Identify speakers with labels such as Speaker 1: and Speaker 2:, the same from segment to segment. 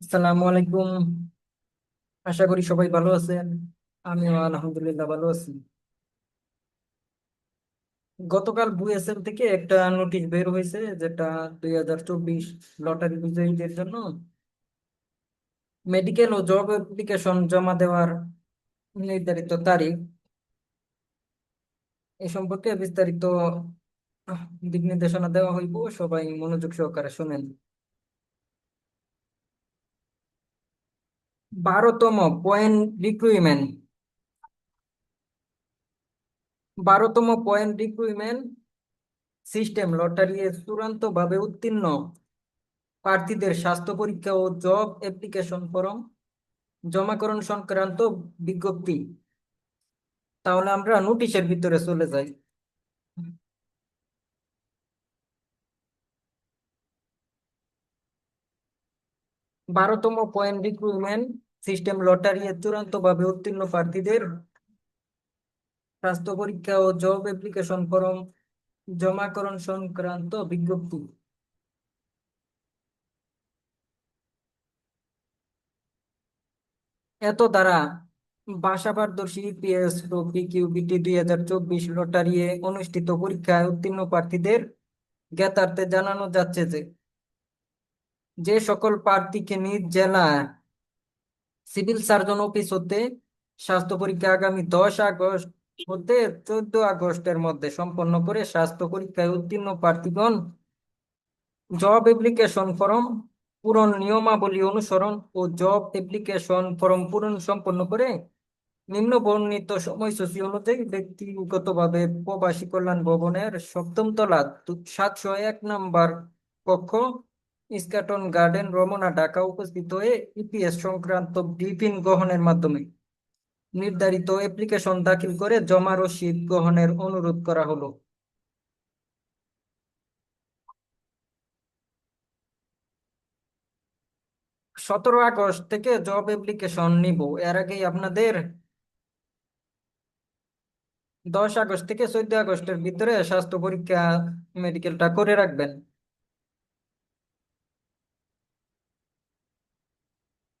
Speaker 1: আসসালামু আলাইকুম। আশা করি সবাই ভালো আছেন। আমিও আলহামদুলিল্লাহ ভালো আছি। গতকাল বুয়েসএল থেকে একটা নোটিশ বের হয়েছে যেটা দুই হাজার চব্বিশ লটারি বিজয়ীদের জন্য মেডিকেল ও জব অ্যাপ্লিকেশন জমা দেওয়ার নির্ধারিত তারিখ। এ সম্পর্কে বিস্তারিত দিক নির্দেশনা দেওয়া হইব। সবাই মনোযোগ সহকারে শুনেন। বারোতম পয়েন্ট রিক্রুটমেন্ট বারোতম পয়েন্ট রিক্রুটমেন্ট সিস্টেম লটারি চূড়ান্ত ভাবে উত্তীর্ণ। প্রার্থীদের স্বাস্থ্য পরীক্ষা ও জব অ্যাপ্লিকেশন ফর্ম জমাকরণ সংক্রান্ত বিজ্ঞপ্তি। তাহলে আমরা নোটিশের ভিতরে চলে যাই। বারোতম পয়েন্ট রিক্রুটমেন্ট সিস্টেম লটারি এর চূড়ান্ত ভাবে উত্তীর্ণ প্রার্থীদের স্বাস্থ্য পরীক্ষা ও জব অ্যাপ্লিকেশন ফর্ম জমাকরণ সংক্রান্ত বিজ্ঞপ্তি। এত দ্বারা ভাষা পারদর্শী পিএস ও পিকিউবিটি দুই হাজার চব্বিশ লটারি এ অনুষ্ঠিত পরীক্ষায় উত্তীর্ণ প্রার্থীদের জ্ঞাতার্থে জানানো যাচ্ছে যে যে সকল প্রার্থীকে নিজ জেলা সিভিল সার্জন অফিস হতে স্বাস্থ্য পরীক্ষা আগামী দশ আগস্ট হতে চোদ্দ আগস্টের মধ্যে সম্পন্ন করে স্বাস্থ্য পরীক্ষায় উত্তীর্ণ প্রার্থীগণ জব অ্যাপ্লিকেশন ফর্ম পূরণ নিয়মাবলী অনুসরণ ও জব অ্যাপ্লিকেশন ফর্ম পূরণ সম্পন্ন করে নিম্ন বর্ণিত সময়সূচি অনুযায়ী ব্যক্তিগতভাবে প্রবাসী কল্যাণ ভবনের সপ্তম তলা সাতশো এক নাম্বার কক্ষ ইস্কাটন গার্ডেন, রমনা, ঢাকা উপস্থিত হয়ে ইপিএস সংক্রান্ত ব্রিফিং গ্রহণের মাধ্যমে নির্ধারিত অ্যাপ্লিকেশন দাখিল করে জমা রসিদ গ্রহণের অনুরোধ করা হলো। সতেরো আগস্ট থেকে জব অ্যাপ্লিকেশন নিব। এর আগেই আপনাদের দশ আগস্ট থেকে চোদ্দ আগস্টের ভিতরে স্বাস্থ্য পরীক্ষা মেডিকেলটা করে রাখবেন।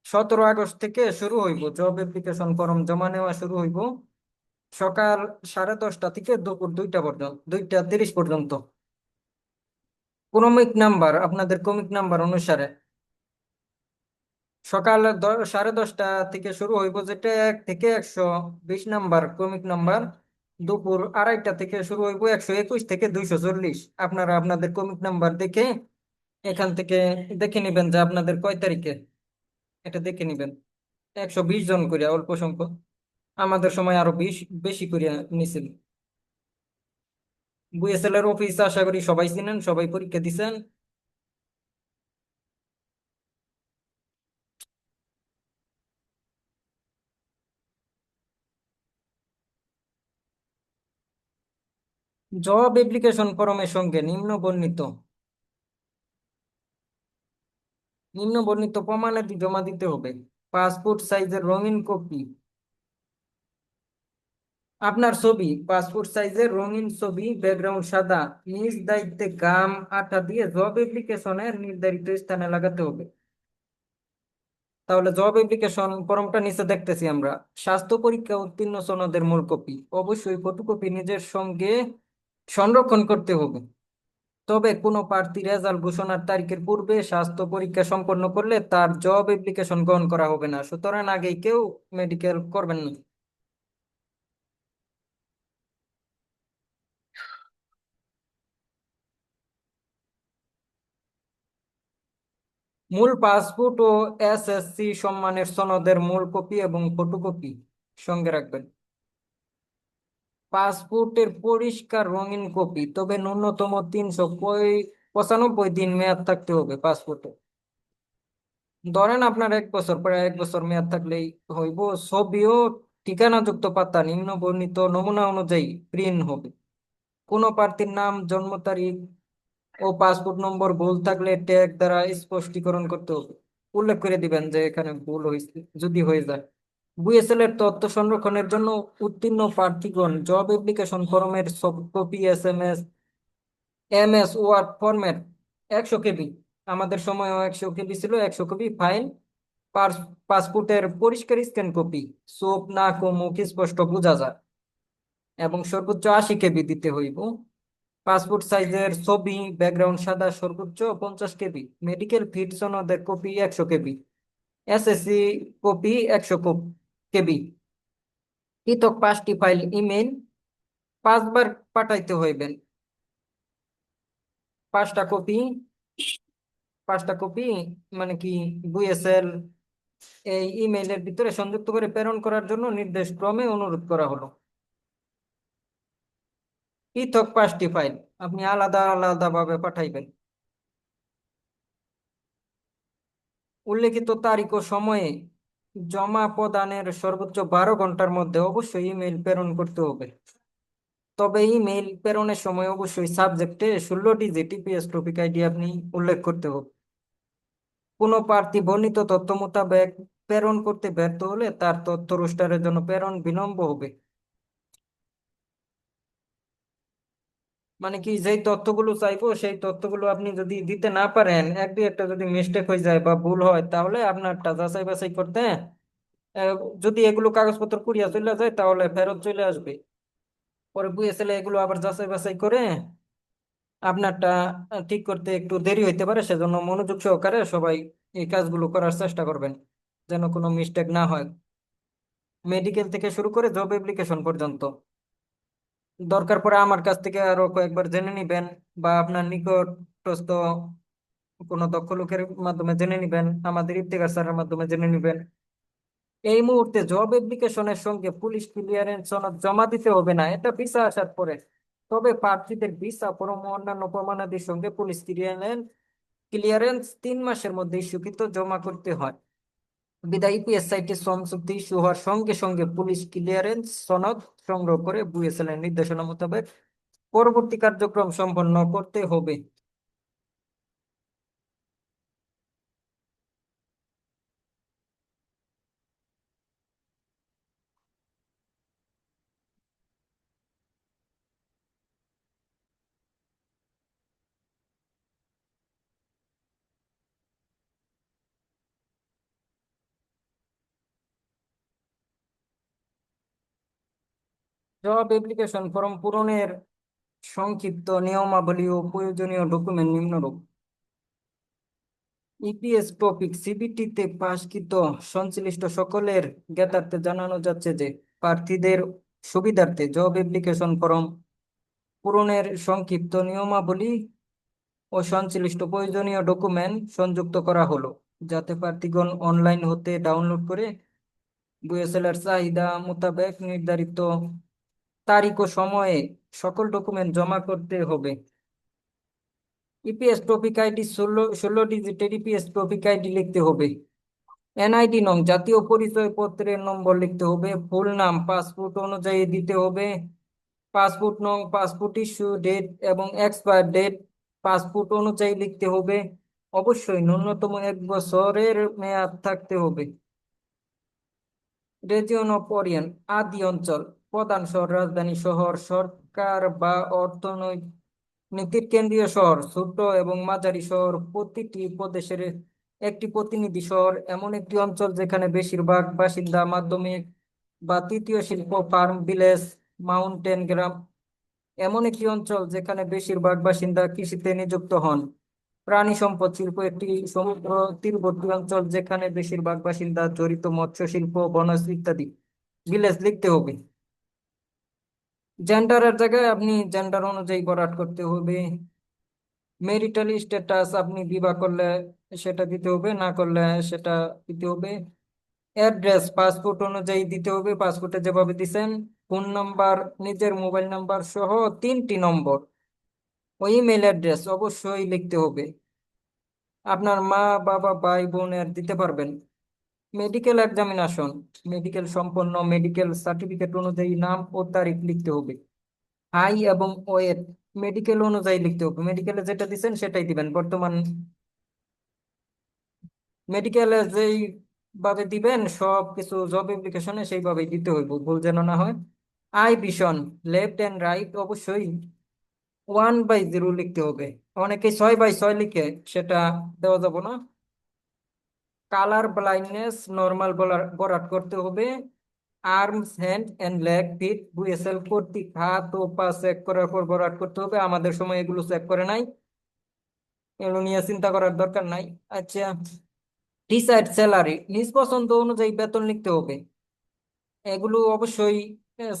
Speaker 1: সতেরো আগস্ট থেকে শুরু হইব। জব অ্যাপ্লিকেশন ফর্ম জমা নেওয়া শুরু হইব সকাল সাড়ে দশটা থেকে দুপুর দুইটা পর্যন্ত, দুইটা তিরিশ পর্যন্ত। ক্রমিক নাম্বার, আপনাদের ক্রমিক নাম্বার অনুসারে। সকাল সাড়ে দশটা থেকে শুরু হইব যেটা এক থেকে একশো বিশ নাম্বার ক্রমিক নাম্বার। দুপুর আড়াইটা থেকে শুরু হইব একশো একুশ থেকে দুইশো চল্লিশ। আপনারা আপনাদের ক্রমিক নাম্বার দেখে এখান থেকে দেখে নেবেন যে আপনাদের কয় তারিখে। এটা দেখে নিবেন। একশো বিশ জন করিয়া অল্প সংখ্যক। আমাদের সময় আরও বিশ, বেশি করিয়া নিছিল বুয়েসএল এর অফিস আশা করি সবাই চিনেন, সবাই পরীক্ষা দিছেন। জব অ্যাপ্লিকেশন ফর্মের সঙ্গে নিম্ন বর্ণিত নিম্ন বর্ণিত প্রমাণাদি জমা দিতে হবে। পাসপোর্ট সাইজের রঙিন কপি। আপনার ছবি, পাসপোর্ট সাইজের রঙিন ছবি, ব্যাকগ্রাউন্ড সাদা, নিজ দায়িত্বে গাম, আঠা দিয়ে জব অ্যাপ্লিকেশনের নির্ধারিত স্থানে লাগাতে হবে। তাহলে জব অ্যাপ্লিকেশন ফর্মটা নিচে দেখতেছি আমরা। স্বাস্থ্য পরীক্ষা উত্তীর্ণ সনদের মূল কপি। অবশ্যই ফটোকপি নিজের সঙ্গে সংরক্ষণ করতে হবে। তবে কোনো প্রার্থী রেজাল্ট ঘোষণার তারিখের পূর্বে স্বাস্থ্য পরীক্ষা সম্পন্ন করলে তার জব অ্যাপ্লিকেশন গ্রহণ করা হবে না। সুতরাং আগেই কেউ মেডিকেল করবেন না। মূল পাসপোর্ট ও এসএসসি সম্মানের সনদের মূল কপি এবং ফটোকপি সঙ্গে রাখবেন। পাসপোর্টের পরিষ্কার রঙিন কপি। তবে ন্যূনতম তিনশো পঁচানব্বই দিন মেয়াদ থাকতে হবে পাসপোর্টে। ধরেন আপনার এক বছর, প্রায় এক বছর মেয়াদ থাকলেই হইব। ছবিও ঠিকানাযুক্ত পাতা নিম্ন বর্ণিত নমুনা অনুযায়ী প্রিন্ট হবে। কোনো প্রার্থীর নাম, জন্ম তারিখ ও পাসপোর্ট নম্বর ভুল থাকলে ট্যাগ দ্বারা স্পষ্টীকরণ করতে হবে। উল্লেখ করে দিবেন যে এখানে ভুল হয়েছে যদি হয়ে যায়। বুয়েসএল এর তথ্য সংরক্ষণের জন্য উত্তীর্ণ প্রার্থীগণ জব অ্যাপ্লিকেশন ফর্মের soft copy S M S M S word format একশো কেবি আমাদের সময়ও একশো কেবি ছিল, একশো কেবি ফাইল পাসপোর্টের পরিষ্কার স্ক্যান কপি চোখ নাক ও মুখ স্পষ্ট বোঝা যায়। এবং সর্বোচ্চ আশি কেবি দিতে হইব। পাসপোর্ট সাইজের ছবি, ব্যাকগ্রাউন্ড সাদা, সর্বোচ্চ পঞ্চাশ কেবি মেডিকেল ফিট সনদের কপি একশো কেবি এসএসসি কপি একশো কেবি পৃথক পাঁচটি ফাইল ইমেল পাঁচবার পাঠাইতে হইবেন। পাঁচটা কপি পাঁচটা কপি মানে কি বুয়েসেল এই ইমেইলের ভিতরে সংযুক্ত করে প্রেরণ করার জন্য নির্দেশ ক্রমে অনুরোধ করা হলো। পৃথক পাঁচটি ফাইল, আপনি আলাদা আলাদা ভাবে পাঠাইবেন। উল্লেখিত তারিখ ও সময়ে জমা প্রদানের সর্বোচ্চ বারো ঘণ্টার মধ্যে অবশ্যই ইমেইল প্রেরণ করতে হবে। তবে ইমেইল প্রেরণের সময় অবশ্যই সাবজেক্টে ষোলো ডিজিট ইপিএস টপিক আইডি আপনি উল্লেখ করতে হবে। কোনো প্রার্থী বর্ণিত তথ্য মোতাবেক প্রেরণ করতে ব্যর্থ হলে তার তথ্য রোস্টারের জন্য প্রেরণ বিলম্ব হবে। মানে কি যেই তথ্যগুলো চাইব, সেই তথ্যগুলো আপনি যদি দিতে না পারেন, এক দুই একটা যদি মিস্টেক হয়ে যায় বা ভুল হয়, তাহলে আপনারটা যাচাই বাছাই করতে যদি এগুলো কাগজপত্র কুড়িয়া চলে যায়, তাহলে ফেরত চলে আসবে। পরে বুঝেছিলে এগুলো আবার যাচাই বাছাই করে, আপনারটা ঠিক করতে একটু দেরি হইতে পারে, সেজন্য মনোযোগ সহকারে সবাই এই কাজগুলো করার চেষ্টা করবেন, যেন কোনো মিস্টেক না হয়। মেডিকেল থেকে শুরু করে জব অ্যাপ্লিকেশন পর্যন্ত। দরকার পড়ে আমার কাছ থেকে আরও কয়েকবার জেনে নিবেন বা আপনার নিকটস্থ কোনো দক্ষ লোকের মাধ্যমে জেনে নিবেন, আমাদের ইফতেখার স্যারের মাধ্যমে জেনে নিবেন। এই মুহূর্তে জব অ্যাপ্লিকেশনের সঙ্গে পুলিশ ক্লিয়ারেন্স সনদ জমা দিতে হবে না, এটা ভিসা আসার পরে। তবে প্রার্থীদের ভিসা ফর্ম অন্যান্য প্রমাণাদির সঙ্গে পুলিশ ক্লিয়ারেন্স ক্লিয়ারেন্স তিন মাসের মধ্যে ইস্যুকৃত জমা করতে হয়। বিদায় ইপিএস সাইটে শ্রম চুক্তি ইস্যু হওয়ার সঙ্গে সঙ্গে পুলিশ ক্লিয়ারেন্স সনদ সংগ্রহ করে বুয়েসেলের নির্দেশনা মোতাবেক পরবর্তী কার্যক্রম সম্পন্ন করতে হবে। জব অ্যাপ্লিকেশন ফর্ম পূরণের সংক্ষিপ্ত নিয়মাবলী ও প্রয়োজনীয় ডকুমেন্ট নিম্নরূপ। ইপিএস টপিক সিবিটিতে পাশকৃত সংশ্লিষ্ট সকলের জ্ঞাতার্থে জানানো যাচ্ছে যে, প্রার্থীদের সুবিধার্থে জব অ্যাপ্লিকেশন ফর্ম পূরণের সংক্ষিপ্ত নিয়মাবলী ও সংশ্লিষ্ট প্রয়োজনীয় ডকুমেন্ট সংযুক্ত করা হলো, যাতে প্রার্থীগণ অনলাইন হতে ডাউনলোড করে বুয়েসেলার চাহিদা মোতাবেক নির্ধারিত তারিখ ও সময়ে সকল ডকুমেন্ট জমা করতে হবে। ইপিএস টপিক আইডি ষোলো ষোলো ডিজিটের ইপিএস টপিক আইডি লিখতে হবে। এনআইডি নং, জাতীয় পরিচয় পত্রের নম্বর লিখতে হবে। ফুল নাম, পাসপোর্ট অনুযায়ী দিতে হবে। পাসপোর্ট নং, পাসপোর্ট ইস্যু ডেট এবং এক্সপায়ার ডেট পাসপোর্ট অনুযায়ী লিখতে হবে। অবশ্যই ন্যূনতম এক বছরের মেয়াদ থাকতে হবে। রেজিয়ন অফ ওরিয়েন আদি অঞ্চল। প্রধান শহর, রাজধানী শহর, সরকার বা অর্থনৈতিক কেন্দ্রীয় শহর, ছোট এবং মাঝারি শহর, প্রতিটি প্রদেশের একটি প্রতিনিধি শহর, এমন একটি অঞ্চল যেখানে বেশিরভাগ বাসিন্দা মাধ্যমিক বা তৃতীয় শিল্প, ফার্ম, ভিলেজ, মাউন্টেন গ্রাম, এমন একটি অঞ্চল যেখানে বেশিরভাগ বাসিন্দা কৃষিতে নিযুক্ত হন। প্রাণী সম্পদ শিল্প একটি সমুদ্র তীরবর্তী অঞ্চল যেখানে বেশিরভাগ বাসিন্দা জড়িত মৎস্য শিল্প বনজ ইত্যাদি। ভিলেজ লিখতে হবে। জেন্ডারের জায়গায় আপনি জেন্ডার অনুযায়ী বরাট করতে হবে। মেরিটাল স্ট্যাটাস আপনি বিবাহ করলে সেটা দিতে হবে, না করলে সেটা দিতে হবে। অ্যাড্রেস পাসপোর্ট অনুযায়ী দিতে হবে পাসপোর্টে যেভাবে দিচ্ছেন ফোন নাম্বার নিজের মোবাইল নাম্বার সহ তিনটি নম্বর। ওই ইমেল অ্যাড্রেস অবশ্যই লিখতে হবে। আপনার মা, বাবা, ভাই বোনের দিতে পারবেন। মেডিকেল এক্সামিনেশন মেডিকেল সম্পন্ন মেডিকেল সার্টিফিকেট অনুযায়ী নাম ও তারিখ লিখতে হবে। হাই এবং ওয়েট মেডিকেল অনুযায়ী লিখতে হবে। মেডিকেলে যেটা দিচ্ছেন সেটাই দিবেন। বর্তমান মেডিকেলে যেই ভাবে দিবেন সব কিছু জব অ্যাপ্লিকেশনে সেইভাবেই দিতে হইব। ভুল যেন না হয়। Eye vision left and right অবশ্যই ওয়ান বাই জিরো লিখতে হবে। অনেকে ছয় বাই ছয় লিখে সেটা দেওয়া যাব না। কালার ব্লাইন্ডনেস নর্মাল বরাট করতে হবে। Arms hand and leg fit বুয়েসেল কর্তৃক হাত ও পা চেক করার পর বরাট করতে হবে। আমাদের সময় এগুলো চেক করে নাই। এগুলো নিয়ে চিন্তা করার দরকার নাই। আচ্ছা ডিসাইড স্যালারি নিজ পছন্দ অনুযায়ী বেতন লিখতে হবে। এগুলো অবশ্যই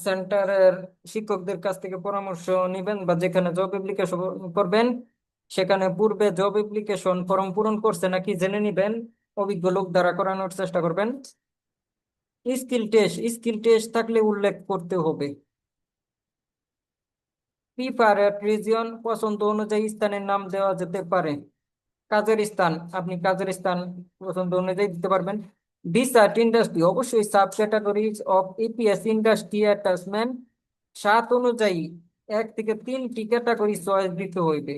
Speaker 1: সেন্টারের শিক্ষকদের কাছ থেকে পরামর্শ নেবেন বা যেখানে জব অ্যাপ্লিকেশন করবেন, সেখানে পূর্বে জব অ্যাপ্লিকেশন ফর্ম পূরণ করছে নাকি জেনে নিবেন। অভিজ্ঞ লোক দ্বারা করানোর চেষ্টা করবেন। স্কিল টেস্ট স্কিল টেস্ট থাকলে উল্লেখ করতে হবে। প্রিফারেড রিজিয়ন পছন্দ অনুযায়ী স্থানের নাম দেওয়া যেতে পারে। কাজের স্থান, আপনি কাজের স্থান পছন্দ অনুযায়ী দিতে পারবেন। ডিসার্ট ইন্ডাস্ট্রি, অবশ্যই sub categories of EPS industry attachment. সাত অনুযায়ী এক থেকে তিনটি ক্যাটাগরি চয়েস দিতে হইবে।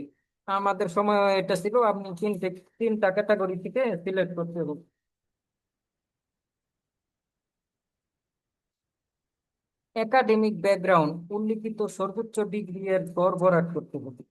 Speaker 1: আমাদের সময় এটা ছিল, আপনি তিনটে তিনটা ক্যাটাগরি থেকে সিলেক্ট করতে হবে। একাডেমিক ব্যাকগ্রাউন্ড উল্লিখিত সর্বোচ্চ ডিগ্রি এর পর ভরাট করতে হবে।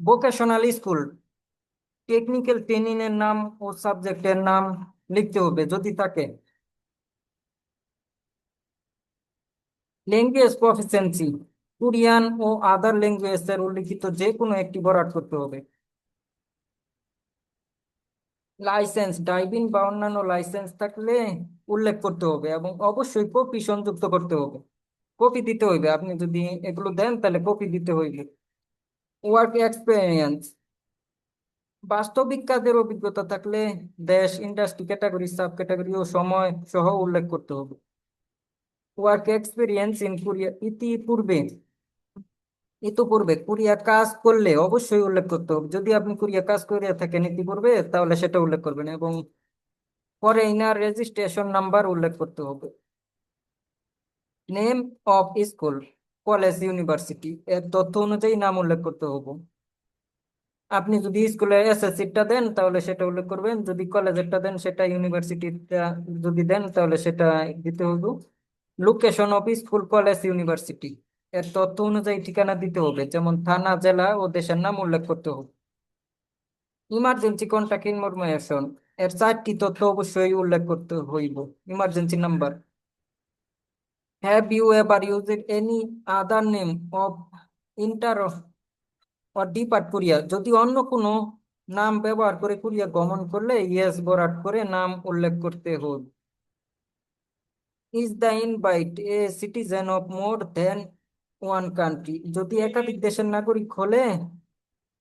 Speaker 1: ভোকেশনাল স্কুল টেকনিক্যাল ট্রেনিং এর নাম ও সাবজেক্টের নাম লিখতে হবে যদি থাকে। ল্যাঙ্গুয়েজ প্রফিসিয়েন্সি কোরিয়ান ও আদার ল্যাঙ্গুয়েজ এর উল্লিখিত যে কোনো একটি বরাট করতে হবে। লাইসেন্স ড্রাইভিং বা অন্যান্য লাইসেন্স থাকলে উল্লেখ করতে হবে এবং অবশ্যই কপি সংযুক্ত করতে হবে। কপি দিতে হইবে, আপনি যদি এগুলো দেন তাহলে কপি দিতে হইবে। ওয়ার্ক এক্সপিরিয়েন্স বাস্তবিক কাজের অভিজ্ঞতা থাকলে দেশ ইন্ডাস্ট্রি ক্যাটাগরি সাব ক্যাটাগরি ও সময় সহ উল্লেখ করতে হবে। ওয়ার্ক এক্সপিরিয়েন্স ইন কোরিয়া ইতিপূর্বে ইতিপূর্বে কোরিয়া কাজ করলে অবশ্যই উল্লেখ করতে হবে। যদি আপনি কোরিয়া কাজ করিয়া থাকেন ইতিপূর্বে, তাহলে সেটা উল্লেখ করবেন এবং পরে ইনার রেজিস্ট্রেশন নাম্বার উল্লেখ করতে হবে। Name of school college university, এর তথ্য অনুযায়ী নাম উল্লেখ করতে হবে। আপনি যদি স্কুলে এসএসসিটা দেন, তাহলে সেটা উল্লেখ করবেন। যদি কলেজেরটা দেন, সেটা ইউনিভার্সিটিটা যদি দেন, তাহলে সেটা দিতে হবে। Location of school college university এর তথ্য অনুযায়ী ঠিকানা দিতে হবে। যেমন থানা, জেলা ও দেশের নাম উল্লেখ করতে হবে। ইমার্জেন্সি কন্ট্যাক্ট ইনফরমেশন এর চারটি তথ্য অবশ্যই উল্লেখ করতে হইব। Emergency number have you ever used any other name of enter or depart Korea যদি অন্য কোনো নাম ব্যবহার করে কোরিয়া গমন করলে ইয়েস বরাট করে নাম উল্লেখ করতে হবে is the invite a citizen of more than one country যদি একাধিক দেশের নাগরিক হলে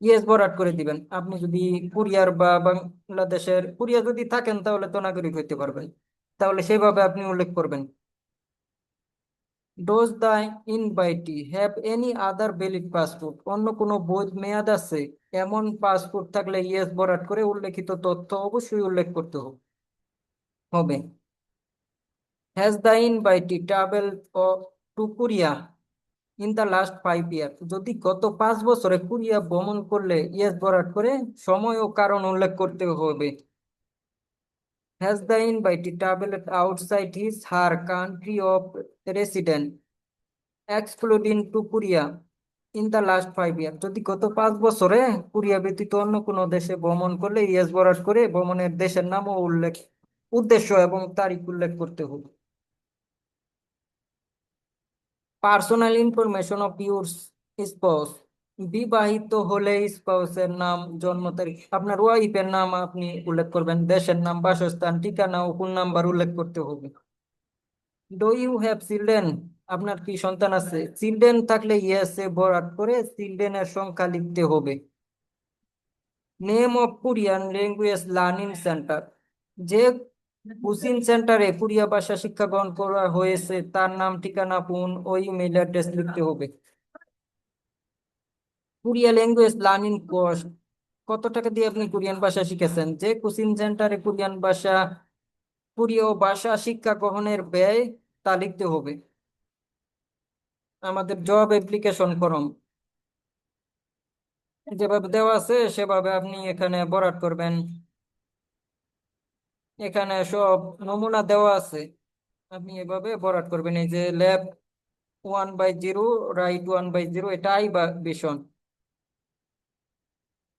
Speaker 1: ইয়েস বরাট করে দিবেন আপনি যদি কোরিয়ার বা বাংলাদেশের কোরিয়া যদি থাকেন তাহলে তো নাগরিক হইতে পারবেন তাহলে সেভাবে আপনি উল্লেখ করবেন does the invitee have any other valid passport অন্য কোনো বৈধ মেয়াদ আছে? এমন পাসপোর্ট থাকলে ইয়েস বরাট করে উল্লেখিত তথ্য অবশ্যই উল্লেখ করতে হবে। হবে। Has the invitee travel to Korea in the last five year যদি গত পাঁচ বছরে কোরিয়া ভ্রমণ করলে ইয়েস বরাট করে সময় ও কারণ উল্লেখ করতে হবে। Has the invitee traveled outside his her country of residence, excluding to Korea in the last five years. যদি গত পাঁচ বছরে কোরিয়া ব্যতীত অন্য কোনো দেশে ভ্রমণ করলে ইয়েস বরাট করে ভ্রমণের দেশের নাম উল্লেখ, উদ্দেশ্য এবং তারিখ উল্লেখ করতে হবে। Personal information of your spouse বিবাহিত হলে স্পাউসের নাম, জন্ম তারিখ, আপনার ওয়াইফের নাম আপনি উল্লেখ করবেন, দেশের নাম, বাসস্থান, ঠিকানা ও ফোন নাম্বার উল্লেখ করতে হবে। ডু ইউ হ্যাভ চিলড্রেন আপনার কি সন্তান আছে? চিলড্রেন থাকলে ইয়েস এ বরাট করে চিলড্রেনের সংখ্যা লিখতে হবে। Name of Korean language learning centre যে কোচিং সেন্টারে কোরিয়া ভাষা শিক্ষা গ্রহণ করা হয়েছে, তার নাম, ঠিকানা ফোন ও ইমেল অ্যাড্রেস লিখতে হবে। কোরিয়া ল্যাঙ্গুয়েজ লার্নিং কোর্স কত টাকা দিয়ে আপনি কোরিয়ান ভাষা শিখেছেন? যে কোচিং সেন্টারে কোরিয়ান ভাষা, কোরীয় ভাষা শিক্ষা গ্রহণের ব্যয় তা লিখতে হবে। আমাদের জব অ্যাপ্লিকেশন ফর্ম যেভাবে দেওয়া আছে, সেভাবে আপনি এখানে ভরাট করবেন। এখানে সব নমুনা দেওয়া আছে। আপনি এভাবে ভরাট করবেন। এই যে lab one by zero right one by zero এটা আই বা ভিশন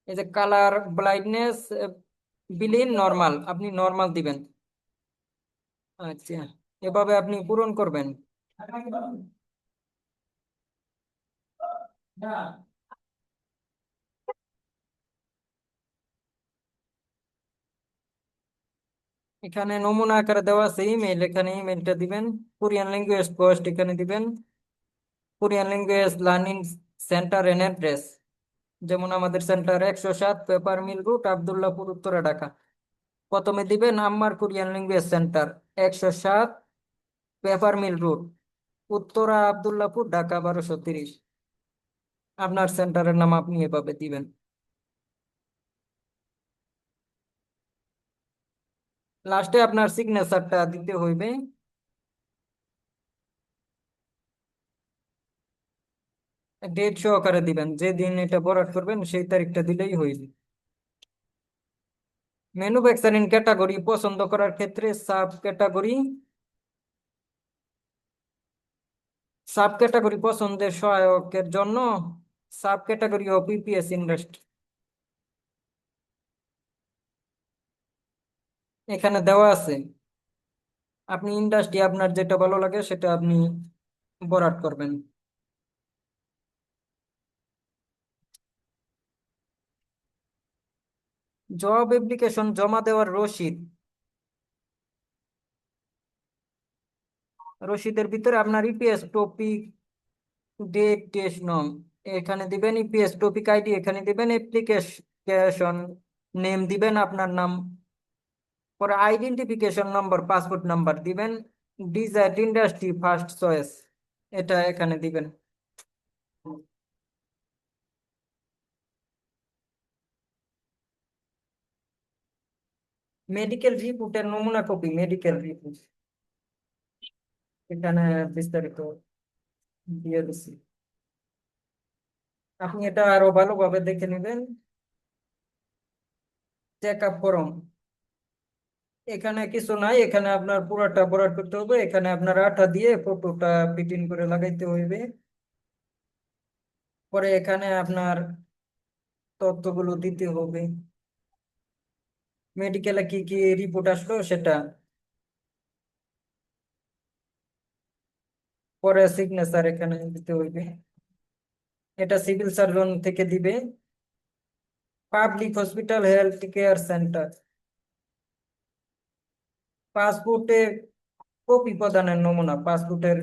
Speaker 1: এই যে কালার ব্লাইন্ডনেস বিলিন নর্মাল আপনি নর্মাল দিবেন। আচ্ছা এভাবে আপনি পূরণ করবেন। এখানে নমুনা আকারে দেওয়া আছে ইমেল এখানে ইমেলটা দিবেন। কোরিয়ান ল্যাঙ্গুয়েজ পোস্ট এখানে দিবেন। Korean language learning centre and address যেমন আমাদের সেন্টার একশো সাত paper mill route Abdullahpur Uttara Dhaka. প্রথমে দিবেন আম্মার কোরিয়ান ল্যাঙ্গুয়েজ সেন্টার একশো সাত paper mill route Uttara Abdullahpur Dhaka, বারোশো তিরিশ। আপনার সেন্টারের নাম আপনি এভাবে দিবেন। লাস্টে আপনার সিগনেচারটা দিতে হইবে। ডেট সহকারে দিবেন। যে দিন এটা ভরাট করবেন, সেই তারিখটা দিলেই হইবে ম্যানুফ্যাকচারিং ক্যাটাগরি পছন্দ করার ক্ষেত্রে সাব ক্যাটাগরি সাব ক্যাটাগরি পছন্দের সহায়কের জন্য সাব ক্যাটাগরি ও পিপিএস ইন্ডাস্ট্রি এখানে দেওয়া আছে, আপনি ইন্ডাস্ট্রি আপনার যেটা ভালো লাগে সেটা আপনি ভরাট করবেন। জব অ্যাপ্লিকেশন জমা দেওয়ার রসিদ। রসিদের ভিতরে আপনার ইপিএস টপিক ডেট টেস্ট নং এখানে দিবেন ইপিএস টপিক আইডি এখানে দিবেন অ্যাপ্লিকেশন নেম দিবেন আপনার নাম। পরে আইডেন্টিফিকেশন নম্বর পাসপোর্ট নাম্বার দিবেন। ডিজাইট ইন্ডাস্ট্রি ফার্স্ট চয়েস এটা এখানে দিবেন। মেডিকেল রিপোর্টের নমুনা কপি মেডিকেল রিপোর্ট এখানে বিস্তারিত দিয়ে দিচ্ছি আপনি এটা আরও ভালোভাবে দেখে নেবেন চেক আপ ফর্ম এখানে কিছু নাই এখানে আপনার পুরোটা ভরাট করতে হবে এখানে আপনার আঠা দিয়ে ফটোটা প্রিন্ট করে লাগাইতে হইবে পরে এখানে আপনার তথ্যগুলো দিতে হবে মেডিকেলে কি কি রিপোর্ট আসলো সেটা। পরে সিগনেচার এখানে দিতে হইবে। এটা সিভিল সার্জন থেকে দিবে। Public hospital health care centre পাসপোর্টে কপি প্রদানের নমুনা। পাসপোর্টের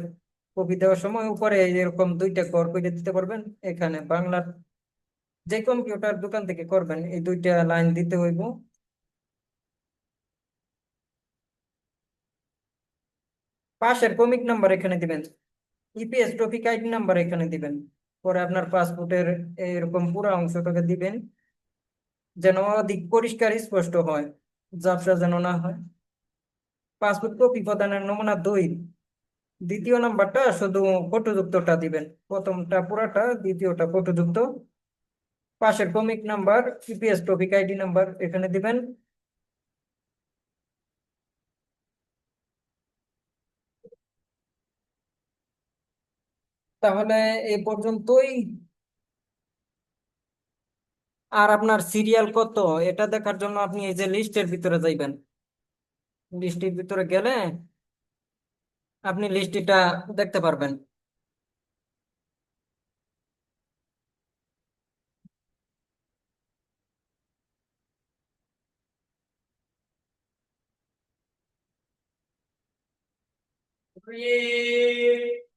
Speaker 1: কপি দেওয়ার সময় উপরে এরকম দুইটা কর করে দিতে পারবেন। এখানে বাংলার যে কম্পিউটার দোকান থেকে করবেন, এই দুইটা লাইন দিতে হইব। পাশের কমিক নাম্বার এখানে দিবেন। ইপিএস টপিক আইডি নাম্বার এখানে দিবেন। পরে আপনার পাসপোর্টের এরকম পুরো অংশটাকে দিবেন। যেন অধিক পরিষ্কার স্পষ্ট হয়, ঝাপসা যেন না হয়। পাসপোর্ট কপি প্রদানের নমুনা দুই। দ্বিতীয় নাম্বারটা শুধু ফটোযুক্তটা দিবেন। প্রথমটা পুরাটা, দ্বিতীয়টা ফটোযুক্ত পাশের comic number EPS topic ID number এখানে দিবেন। তাহলে এ পর্যন্তই। আর আপনার সিরিয়াল কত? এটা দেখার জন্য আপনি এই যে লিস্টের ভিতরে যাইবেন। লিস্টের ভিতরে গেলে আপনি লিস্টটা দেখতে পারবেন। Yeah.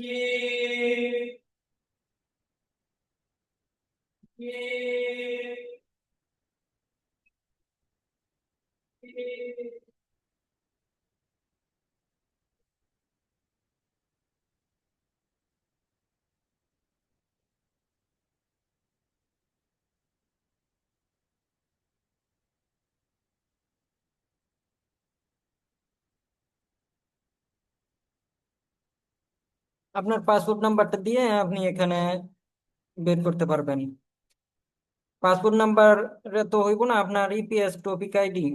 Speaker 1: Yeah. Yeah. Yeah. আপনার পাসপোর্ট নাম্বারটা দিয়ে আপনি এখানে বের করতে পারবেন। পাসপোর্ট নাম্বার তো হইব না, আপনার EPS topic ID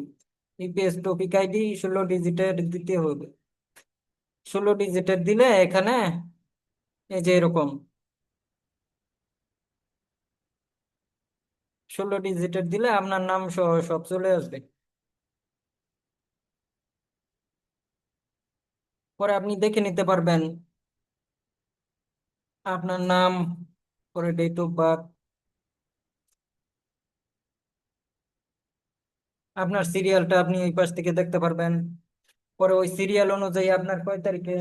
Speaker 1: EPS topic ID ষোলো ডিজিটের দিতে হবে ষোলো ডিজিটের দিলে এখানে এই যে এরকম। ষোলো ডিজিটের দিলে আপনার নাম সহ সব চলে আসবে। পরে আপনি দেখে নিতে পারবেন আপনার নাম, পরে ডেট অফ বার্থ আপনার সিরিয়ালটা আপনি ওই পাশ থেকে দেখতে পারবেন। পরে ওই সিরিয়াল অনুযায়ী আপনার কয় তারিখে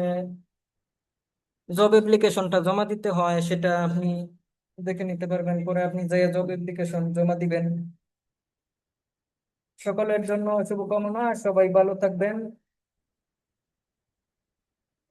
Speaker 1: জব অ্যাপ্লিকেশনটা জমা দিতে হয়, সেটা আপনি দেখে নিতে পারবেন। পরে আপনি যে জব অ্যাপ্লিকেশন জমা দিবেন। সকলের জন্য শুভকামনা, সবাই ভালো থাকবেন।